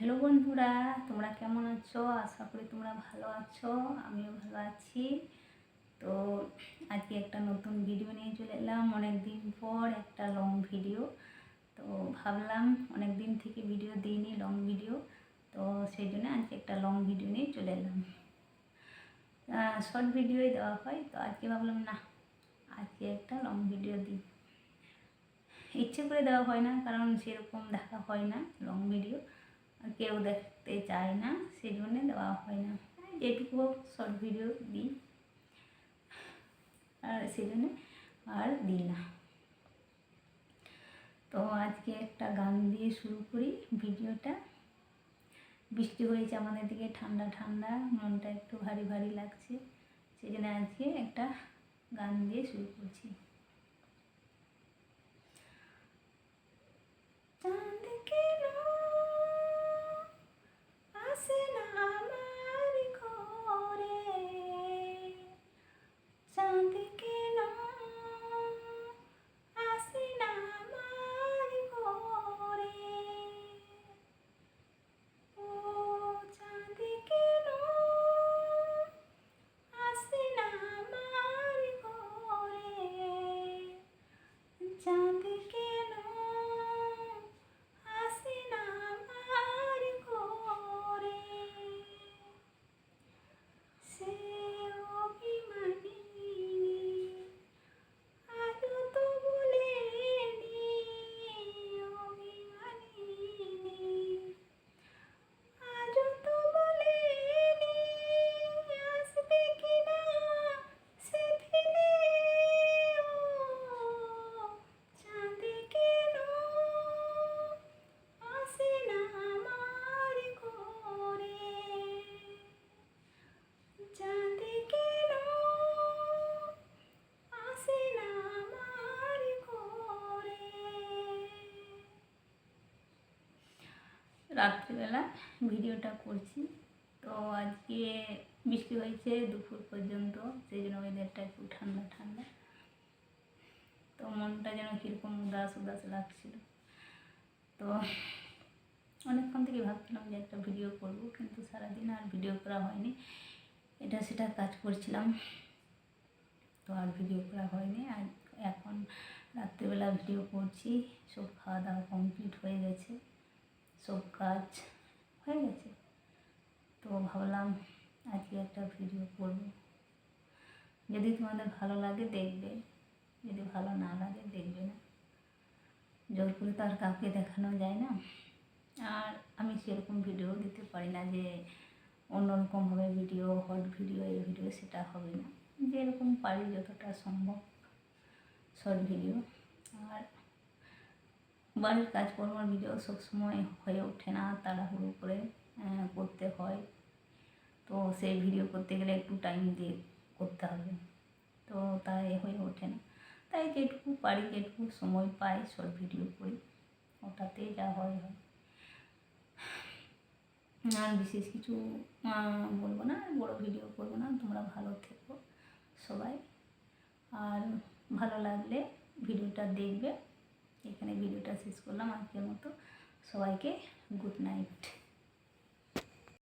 Hello বন্ধুরা, তোমরা কেমন আছো? আশা করি তোমরা ভালো আছো, আমিও ভালো আছি। তো আজকে একটা নতুন ভিডিও নিয়ে চলে এলাম। অনেক দিন পর একটা লং ভিডিও তো ভাবলাম অনেক দিন থেকে ভিডিও দিইনি লং ভিডিও তো সেই জন্য আজকে একটা লং ভিডিও নিয়ে চলে এলাম। শর্ট ভিডিওই দেওয়া হয়। তো আজকে ভাবলাম, না, আজকে একটা লং ভিডিও দিই। ইচ্ছে করে দেওয়া হয় না, কারণ সেরকম দেখা হয় না লং ভিডিও কেউ দেখতে চায় না সেই জন্যে দেওয়া হয় না। যেটুকু শর্ট ভিডিও দিই। আর সেই জন্যে আর দিই না। তো আজকে একটা গান দিয়ে শুরু করি ভিডিওটা। বৃষ্টি হয়েছে আমাদের দিকে, ঠান্ডা ঠান্ডা, মনটা একটু ভারী ভারী লাগছে। সেই জন্য আজকে একটা গান দিয়ে শুরু করছি। রাত্রিবেলা ভিডিওটা করছি। তো আজকে বৃষ্টি হয়েছে দুপুর পর্যন্ত, সেই জন্য ওয়েদারটা একটু ঠান্ডা ঠান্ডা। তো মনটা যেন কীরকম উদাস উদাস লাগছিল। তো অনেকক্ষণ থেকে ভাবছিলাম যে একটা ভিডিও করব, কিন্তু সারাদিন আর ভিডিও করা হয়নি। এটা সেটা কাজ করছিলাম। তো আর ভিডিও করা হয়নি। আর এখন রাত্রিবেলা ভিডিও করছি। সব খাওয়া দাওয়া কমপ্লিট হয়ে গেছে। সব কাজ হয়ে গেছে। তো ভাবলাম আজকে একটা ভিডিও করব। যদি তোমাদের ভালো লাগে দেখবে, যদি ভালো না লাগে দেখবে না। জোর করে তো আর কাউকে দেখানো যায় না। আর আমি সেরকম ভিডিও দিতে পারি না যে অন্যরকমভাবে ভিডিও হট ভিডিও এই ভিডিও সেটা হবে না। যেরকম পারি যতটা সম্ভব শর্ট ভিডিও আর বাড়ির কাজকর্মের ভিডিও সবসময় হয়ে ওঠে না, তাড়াহুড়ো করে করতে হয়। তো সেই ভিডিও করতে গেলে একটু টাইম দিয়ে করতে হবে। তো তাই হয়ে ওঠে না। তাই যেটুকু পারি, যেটুকু সময় পাই সব ভিডিও করি। ওটাতেই যা হয় হয়। আর বিশেষ কিছু বলব না, বড় ভিডিও করব না। তোমরা ভালো থেকো সবাই। আর ভালো লাগলে ভিডিওটা দেখবে। এখানে ভিডিওটা শেষ করলাম। আজকের মতো সবাইকে গুড নাইট